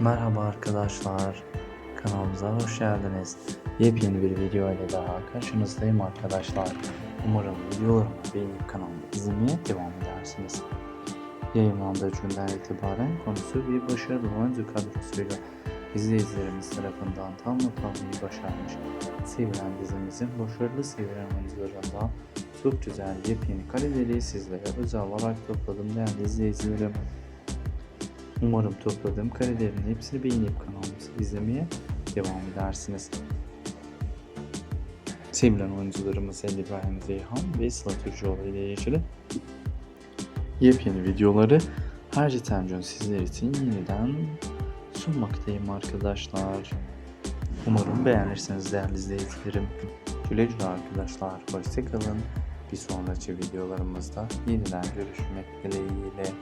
Merhaba arkadaşlar. Kanalımıza hoş geldiniz. Yepyeni bir video ile daha karşınızdayım arkadaşlar. Umarım videolarımı beğenip kanalımı izlemeye devam edersiniz. Yayınlandığı günden itibaren konusu bir başarılı oyuncu kadrosuyla izleyicilerimiz tarafından tam not almayı başarmış. Sevilen dizimizin başarılı sevilen oyuncularından çok güzel yepyeni kareleri sizlere özel olarak topladım değerli izleyicilerim. Umarım topladığım karelerin hepsini beğenip kanalımızı izlemeye devam edersiniz. Sevilen oyuncularımız Ali İbrahim Zeyhan ve Sıla Türkçüoğlu ile ilgili yepyeni videoları her gün sizler için yeniden sunmaktayım arkadaşlar. Umarım beğenirsiniz değerli izleyicilerim. Güle güle arkadaşlar. Hoşçakalın. Bir sonraki videolarımızda yeniden görüşmek dileğiyle.